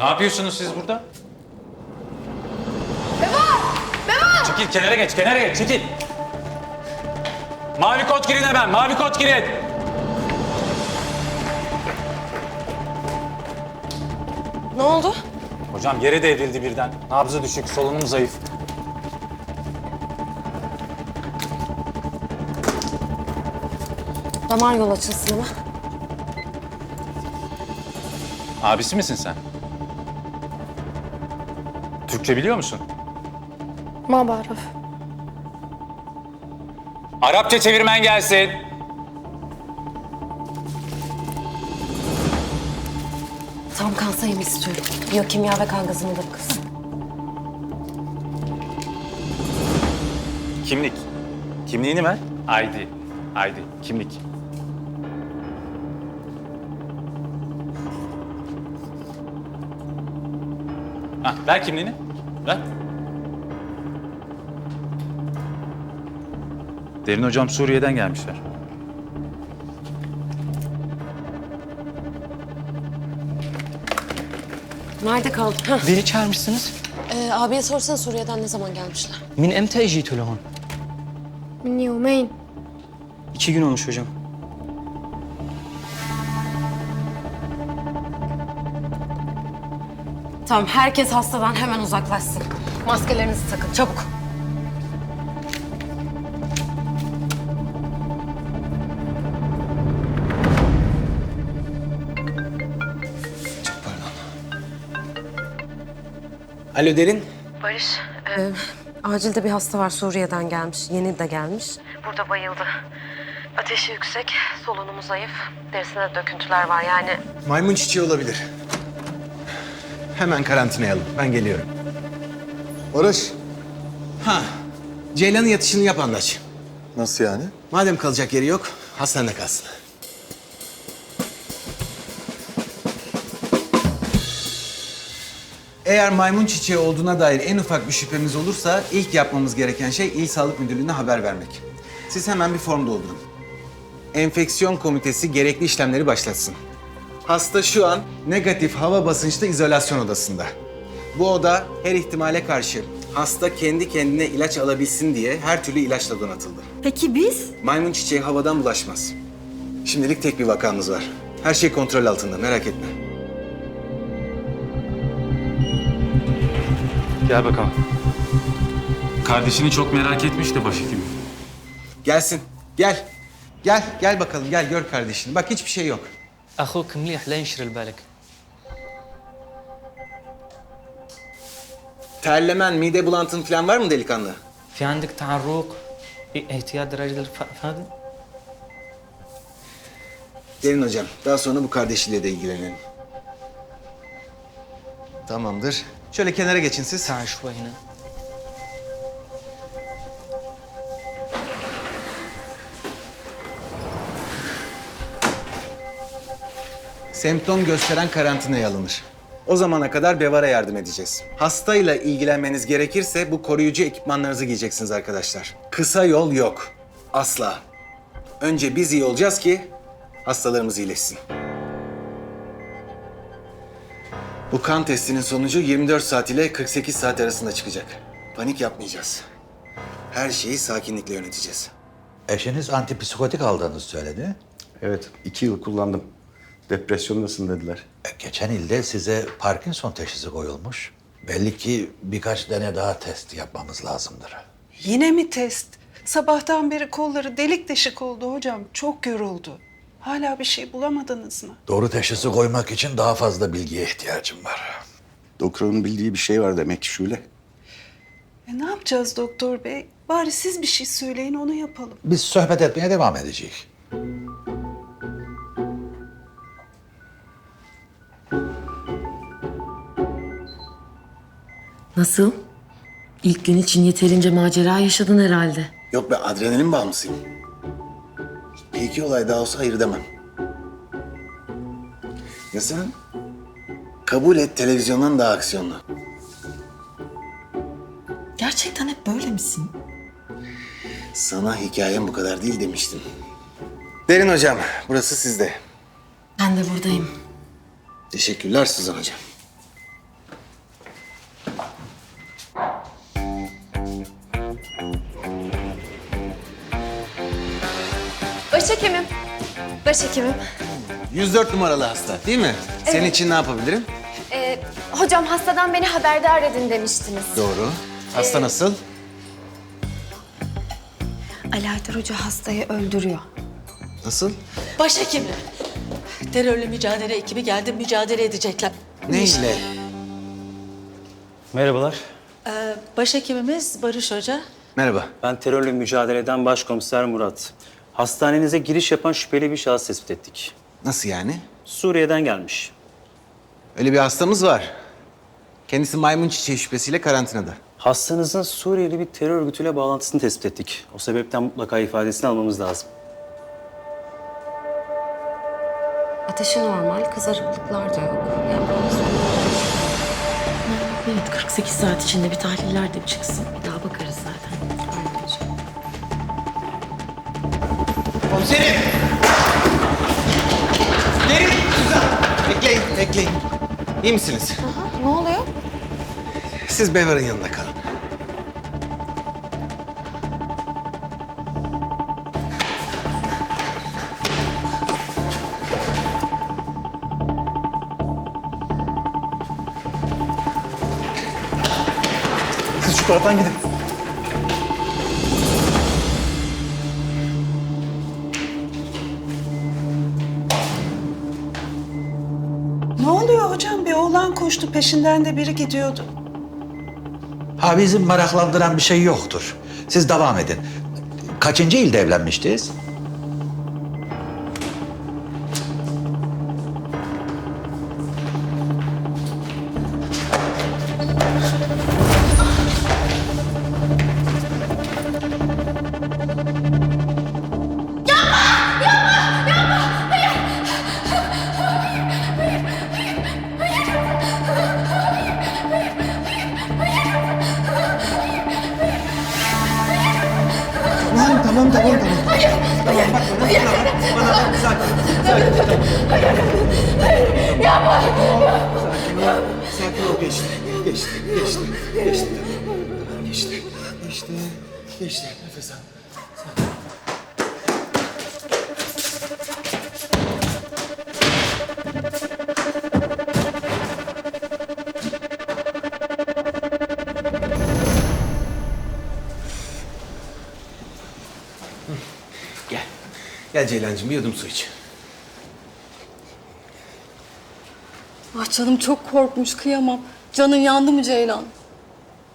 Ne yapıyorsunuz siz burada? Memo! Memo! Çekil kenara geç, kenara geç, çekil. Mavi kot girin hemen, mavi kot girin. Ne oldu? Hocam yere devrildi birden. Nabzı düşük, solunum zayıf. Damar yol açılsın ama. Abisi misin sen? Türkçe biliyor musun? Ma. Arapça çevirmen gelsin. Tam kan sayımı istiyorum. Biyokimya ve kan gazındalık kız. Kimlik. Kimliğini ver. ID. ID. Kimlik. Ah, ver kimliğini. Lan. Derin hocam Suriye'den gelmişler. Nerede kaldık? Hah. Beni çağırmışsınız. Ee, abiye sorsana Suriye'den ne zaman gelmişler? Min emte ejitü lehun. Min yevmeyn. İki gün olmuş hocam. Tamam herkes hastadan hemen uzaklaşsın. Maskelerinizi takın çabuk. Alo Derin. Barış. Ee, acilde bir hasta var Suriye'den gelmiş. Yeni de gelmiş. Burada bayıldı. Ateşi yüksek, solunumu zayıf. Derisinde döküntüler var yani. Maymun çiçeği olabilir. Hemen karantinaya alın. Ben geliyorum. Barış. Ha. Ceylan'ın yatışını yap anlaç. Nasıl yani? Madem kalacak yeri yok, hastanede kalsın. Eğer maymun çiçeği olduğuna dair en ufak bir şüphemiz olursa ilk yapmamız gereken şey İl Sağlık Müdürlüğü'ne haber vermek. Siz hemen bir form doldurun. Enfeksiyon komitesi gerekli işlemleri başlatsın. Hasta şu an negatif hava basınçlı izolasyon odasında. Bu oda her ihtimale karşı hasta kendi kendine ilaç alabilsin diye her türlü ilaçla donatıldı. Peki biz? Maymun çiçeği havadan bulaşmaz. Şimdilik tek bir vakamız var. Her şey kontrol altında, merak etme. Gel bakalım. Kardeşini çok merak etmiş de başhekim. Gelsin, gel. Gel, gel bakalım, gel gör kardeşini. Bak hiçbir şey yok. أخوك مليح لا ينشر بالك Terlemen, mide bulantın falan var mı delikanlı? في عندك تعرق اعتياد درجة الفقد Gelin hocam, daha sonra bu kardeşiyle de ilgilenelim. Tamamdır. Şöyle kenara geçin siz. تعال شوي هنا Semptom gösteren karantinaya alınır. O zamana kadar Bevar'a yardım edeceğiz. Hastayla ilgilenmeniz gerekirse bu koruyucu ekipmanlarınızı giyeceksiniz arkadaşlar. Kısa yol yok. Asla. Önce biz iyi olacağız ki hastalarımız iyileşsin. Bu kan testinin sonucu 24 saat ile 48 saat arasında çıkacak. Panik yapmayacağız. Her şeyi sakinlikle yöneteceğiz. Eşiniz antipsikotik aldığınızı söyledi. Evet, iki yıl kullandım. Depresyondasın dediler. E, Geçen ilde size Parkinson teşhisi koyulmuş. Belli ki birkaç tane daha test yapmamız lazımdır. Yine mi test? Sabahtan beri kolları delik deşik oldu hocam. Çok yoruldu. Hala bir şey bulamadınız mı? Doğru teşhisi koymak için daha fazla bilgiye ihtiyacım var. Doktorun bildiği bir şey var demek ki Şule. E ne yapacağız doktor bey? Bari siz bir şey söyleyin onu yapalım. Biz sohbet etmeye devam edeceğiz. Nasıl? İlk gün için yeterince macera yaşadın herhalde. Yok be adrenalin bağımlısıyım. Bir iki olay daha olsa hayır demem. Ya sen? Kabul et televizyondan daha aksiyonlu. Gerçekten hep böyle misin? Sana hikayem bu kadar değil demiştim. Derin hocam, burası sizde. Ben de buradayım. Teşekkürler Suzan hocam. Başhekimim. Başhekimim. 104 numaralı hasta değil mi? Senin için ne yapabilirim? Ee, hocam hastadan beni haberdar edin demiştiniz. Doğru. Hasta nasıl? Ali Haydar Hoca hastayı öldürüyor. Nasıl? Başhekimim. Terörle mücadele ekibi geldi, mücadele edecekler. Neyle? Merhabalar. Ee, başhekimimiz Barış Hoca. Merhaba. Ben terörle mücadeleden başkomiser Murat. Hastanenize giriş yapan şüpheli bir şahıs tespit ettik. Nasıl yani? Suriye'den gelmiş. Öyle bir hastamız var. Kendisi maymun çiçeği şüphesiyle karantinada. Hastanızın Suriyeli bir terör örgütüyle bağlantısını tespit ettik. O sebepten mutlaka ifadesini almamız lazım. Ateşi normal, kızarıklıklar da yok. Yapmamız Evet, 48 saat içinde bir tahliller de çıksın. Bir daha bakarız Komiserim! Derin! Suzan! Bekleyin, bekleyin. İyi misiniz? Ne oluyor? Siz Bevar'ın yanında kalın. Siz şu taraftan gidin. Hocam? Bir oğlan koştu peşinden de biri gidiyordu. Ha bizim meraklandıran bir şey yoktur. Siz devam edin. Kaçıncı ilde evlenmiştiniz? Tamam, tamam, tamam, tamam. Tamam, bak bana, bak, sakin, sakin, tamam. Yapma! Sakin ol, sakin ol, geçti, geçti, geçti, geçti, tamam, geçti, geçti, geçti, nefes al. Gel. Gel Ceylancığım bir yudum su iç. Ah canım çok korkmuş kıyamam. Canın yandı mı Ceylan?